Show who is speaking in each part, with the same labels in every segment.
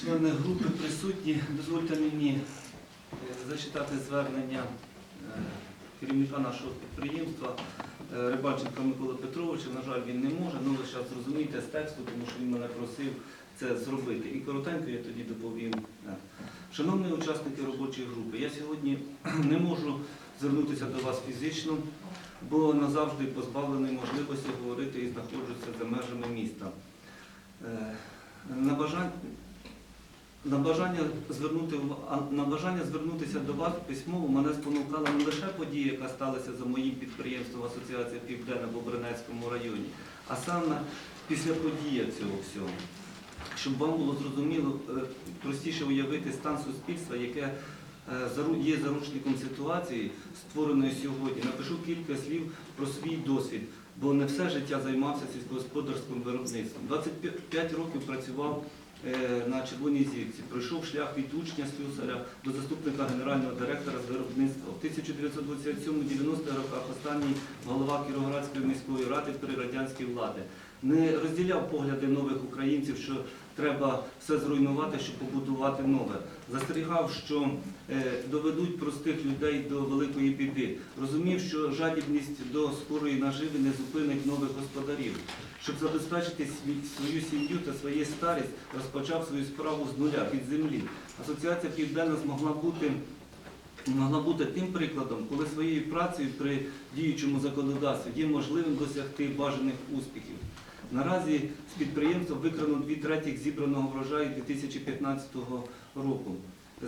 Speaker 1: Члени групи присутні. Дозвольте мені е, зачитати звернення е, керівника нашого підприємства е, Рибальченка Миколи Петровича. На жаль, він не може, але ви зараз зрозумієте з тексту, тому що він мене просив це зробити. І коротенько я тоді доповім. Шановні учасники робочої групи, я сьогодні не можу звернутися до вас фізично, бо назавжди позбавлений можливості говорити і знаходжуся за межами міста. На бажання, на бажання, звернути, на бажання звернутися до вас письмово мене спонукала не лише подія, яка сталася за моїм підприємством Асоціація Південна в Обринецькому районі, а саме після події цього всього. Щоб вам було зрозуміло, е, простіше уявити стан суспільства, яке е, є заручником ситуації, створеної сьогодні. Напишу кілька слів про свій досвід, бо не все життя займався сільськогосподарським виробництвом. 25 років працював на Червоній зірці, пройшов шлях від учня слюсаря до заступника генерального директора з виробництва. В 1927-90 роках останній голова Кіровоградської міської ради при радянській влади. Не розділяв погляди нових українців, що треба все зруйнувати, щоб побудувати нове. Застерігав, що е, доведуть простих людей до великої біди. Розумів, що жадібність до скорої наживи не зупинить нових господарів. Щоб забезпечити свою сім'ю та своє старість, розпочав свою справу з нуля під землі. Асоціація Південна змогла бути могла бути тим прикладом, коли своєю працею при діючому законодавстві є можливим досягти бажаних успіхів. Наразі з підприємства викрано дві третіх зібраного врожаю 2015 року.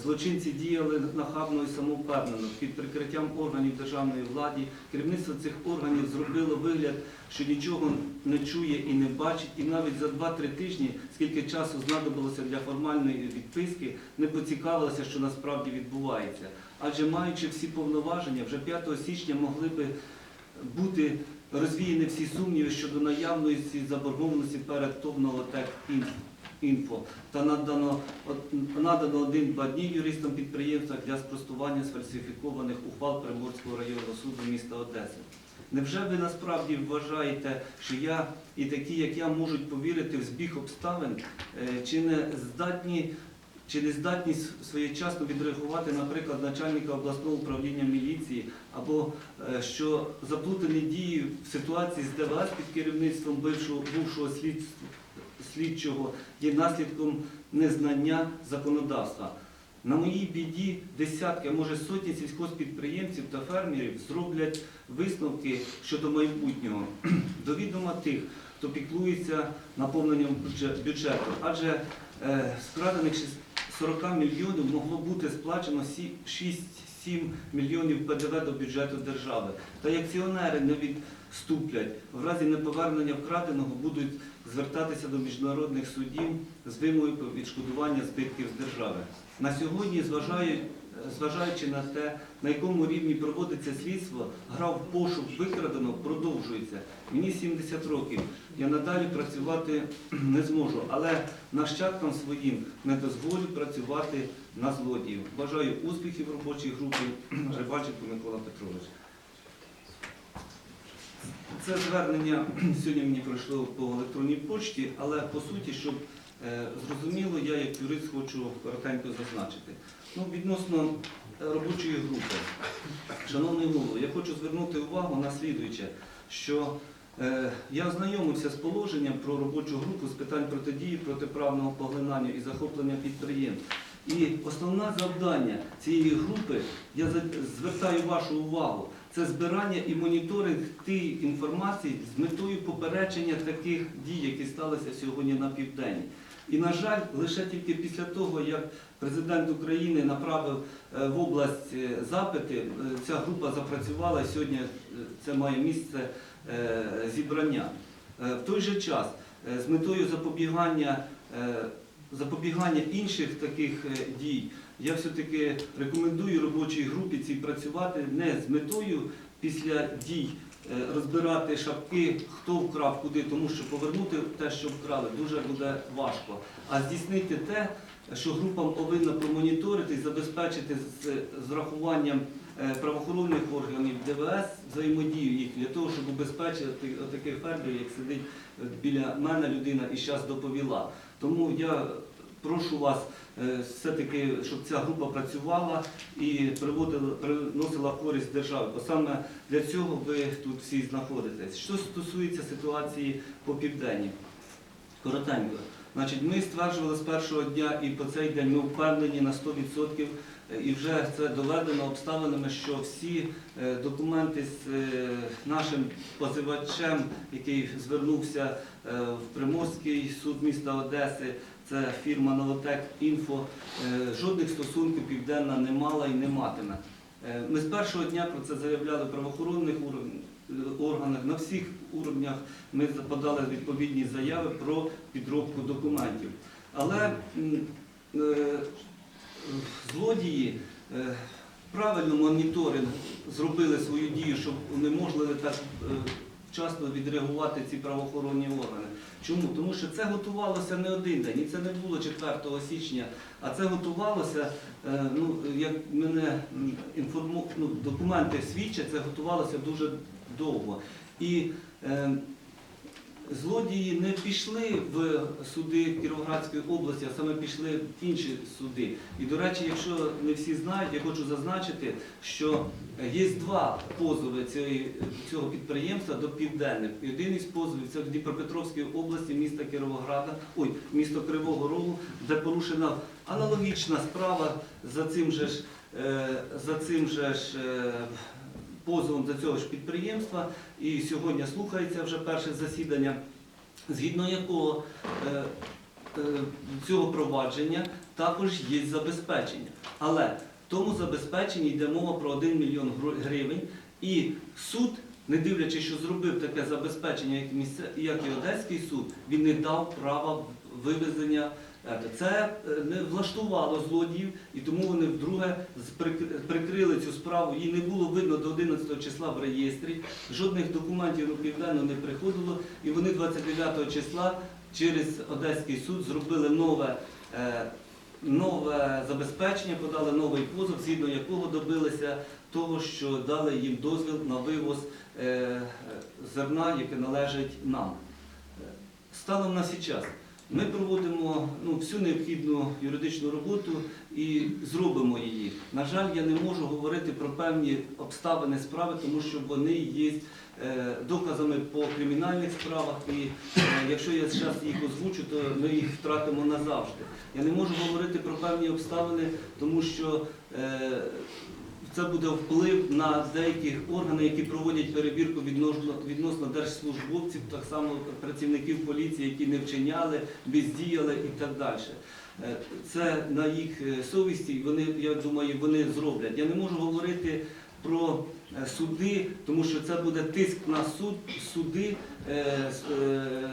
Speaker 1: Злочинці діяли нахабно і самовпевнено. Під прикриттям органів державної влади керівництво цих органів зробило вигляд, що нічого не чує і не бачить, і навіть за 2-3 тижні, скільки часу знадобилося для формальної відписки, не поцікавилося, що насправді відбувається. Адже маючи всі повноваження, вже 5 січня могли би бути розвіяні всі сумніви щодо наявності заборгованості перед ТОВ «Новотек Інфо та надано, надано один-два дні юристам підприємства для спростування сфальсифікованих ухвал Приморського районного суду міста Одеси. Невже ви насправді вважаєте, що я і такі, як я, можуть повірити в збіг обставин, е, чи не здатні чи не здатні своєчасно відреагувати, наприклад, начальника обласного управління міліції, або е, що заплутані дії в ситуації з ДВС під керівництвом бившого бувшого слідчого є наслідком незнання законодавства. На моїй біді десятки, а може сотні сільхозпідприємців та фермерів зроблять висновки щодо майбутнього до відома тих, хто піклується наповненням бюджету. Адже е, шіс- 40 мільйонів могло бути сплачено сі- 6-7 мільйонів ПДВ до бюджету держави. Та акціонери не відступлять. В разі неповернення вкраденого будуть звертатися до міжнародних судів з вимогою відшкодування збитків з держави. На сьогодні, зважаю- зважаючи на те, на якому рівні проводиться слідство, гра в пошук викраденого продовжується. Мені 70 років. Я надалі працювати не зможу, але нащадкам своїм не дозволю працювати на злодіїв. Бажаю успіхів в робочій групі Рибальченко Микола Петрович. Це звернення сьогодні мені прийшло по електронній почті, але по суті, щоб зрозуміло, я як юрист хочу коротенько зазначити. Ну, відносно е, робочої групи, шановний голово, я хочу звернути увагу на слідуюче, що е, я ознайомився з положенням про робочу групу з питань протидії протиправного поглинання і захоплення підприємств. І основне завдання цієї групи, я звертаю вашу увагу, це збирання і моніторинг тієї інформації з метою попередження таких дій, які сталися сьогодні на південні. І, на жаль, лише тільки після того, як президент України направив е, в область е, запити, е, ця група запрацювала сьогодні це має місце зібрання. В той же час з метою запобігання, запобігання інших таких дій, я все-таки рекомендую робочій групі цій працювати не з метою після дій розбирати шапки, хто вкрав куди, тому що повернути те, що вкрали, дуже буде важко. А здійснити те, що група повинна промоніторити і забезпечити з, з е, правоохоронних органів ДВС взаємодію їх для того, щоб убезпечити таких фермерів, як сидить е, біля мене людина і зараз доповіла. Тому я прошу вас е, все-таки, щоб ця група працювала і приносила користь державі. Бо саме для цього ви тут всі знаходитесь. Що стосується ситуації по південні, коротенько. Значить, ми стверджували з першого дня і по цей день ми впевнені на 100%, е, і вже це доведено обставинами, що всі е, документи з е, нашим позивачем, який звернувся в Приморський суд міста Одеси, це фірма Новотек Інфо, е, жодних стосунків південна не мала і не матиме. Е, Ми з першого дня про це заявляли в правоохоронних органах, на всіх уровнях ми подали відповідні заяви про підробку документів. Але е, злодії правильно моніторинг зробили свою дію, щоб унеможливо так вчасно відреагувати ці правоохоронні органи. Чому? Тому що це готувалося не один день, і це не було 4 січня, а це готувалося, е, ну, як мене інформу... ну, документи свідчать, це готувалося дуже довго. І е, злодії не пішли в суди Кіровоградської області, а саме пішли в інші суди. І, до речі, якщо не всі знають, я хочу зазначити, що є два позови цього підприємства до південних. І один із позовів це в Дніпропетровській області, міста Кіровограда, ой, місто Кривого Рогу, де порушена аналогічна справа за цим же ж, е, за цим же ж е, позовом до цього ж підприємства. І сьогодні слухається вже перше засідання, згідно якого е, е, цього провадження також є забезпечення. Але в тому забезпеченні йде мова про 1 мільйон гривень, і суд, не дивлячись, що зробив таке забезпечення, як, і Одеський суд, він не дав права вивезення. Це е, не влаштувало злодіїв, і тому вони вдруге прикрили цю справу. Її не було видно до 11 числа в реєстрі. Жодних документів південно не приходило, і вони 29 числа через Одеський суд зробили нове. е, Нове забезпечення, подали новий позов, згідно якого добилися того, що дали їм дозвіл на вивоз е, зерна, яке належить нам. Станом на сей час ми проводимо ну, всю необхідну юридичну роботу і зробимо її. На жаль, я не можу говорити про певні обставини справи, тому що вони є е, доказами по кримінальних справах. І е, якщо я зараз їх озвучу, то ми їх втратимо назавжди. Я не можу говорити про певні обставини, тому що е, це буде вплив на деякі органи, які проводять перевірку відносно, відносно держслужбовців, так само працівників поліції, які не вчиняли, бездіяли і так далі. Е, Це на їх е, совісті, вони, я думаю, вони зроблять. Я не можу говорити про е, суди, тому що це буде тиск на суд, суди е, е,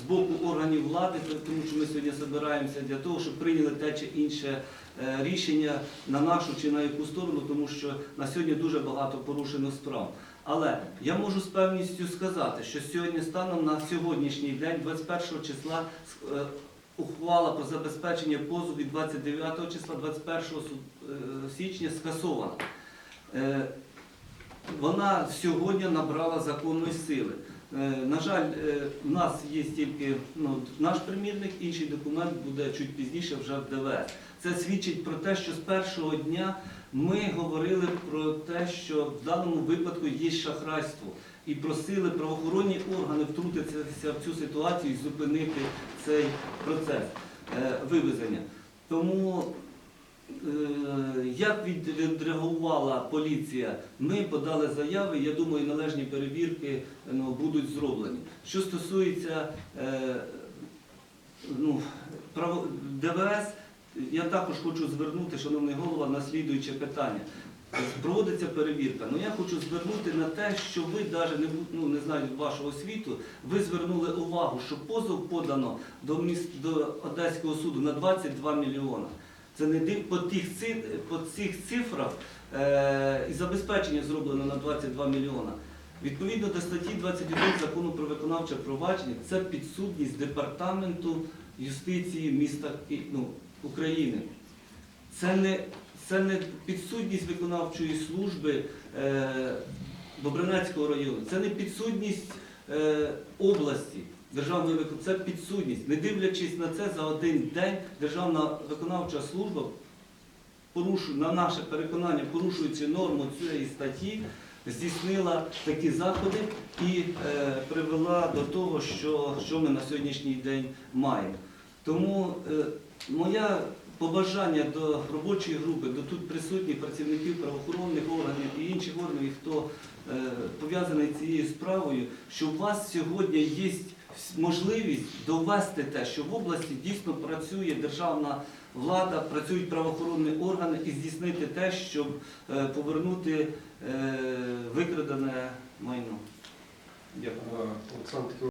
Speaker 1: з боку органів влади, тому що ми сьогодні збираємося для того, щоб прийняли те чи інше е, рішення на нашу чи на яку сторону, тому що на сьогодні дуже багато порушено справ. Але я можу з певністю сказати, що сьогодні станом на сьогоднішній день, 21 числа, е, ухвала про забезпечення позову від 29 числа 21 е, січня скасована. Вона сьогодні набрала законної сили. Е, На жаль, е, в нас є тільки ну, наш примірник, інший документ буде чуть пізніше вже в ДВС. Це свідчить про те, що з першого дня ми говорили про те, що в даному випадку є шахрайство. І просили правоохоронні органи втрутитися в цю ситуацію і зупинити цей процес е, вивезення. Тому Е, Як відреагувала поліція? Ми подали заяви, я думаю, належні перевірки ну, будуть зроблені. Що стосується е, ну, ДВС, я також хочу звернути, шановний голова, на слідуюче питання. Проводиться перевірка. Ну я хочу звернути на те, що ви навіть не ну, не знаю вашого світу, ви звернули увагу, що позов подано до міст до Одеського суду на 22 мільйона. Це не див по тих по цих цифрах е, і забезпечення зроблено на 22 мільйона. Відповідно до статті 21 закону про виконавче провадження, це підсудність департаменту юстиції міста ну, України. Це не, це не підсудність виконавчої служби е, Бобринецького району, це не підсудність е, області. Державної виконавчої, це підсудність. Не дивлячись на це, за один день Державна виконавча служба на наше переконання, порушуючи норму цієї статті, здійснила такі заходи і е, привела до того, що, ми на сьогоднішній день маємо. Тому е, моя побажання до робочої групи, до тут присутніх працівників правоохоронних органів і інших органів, хто е, пов'язаний цією справою, що у вас сьогодні є можливість довести те, що в області дійсно працює державна влада, працюють правоохоронні органи і здійснити те, щоб е, повернути е, викрадене майно. Дякую.
Speaker 2: Олександр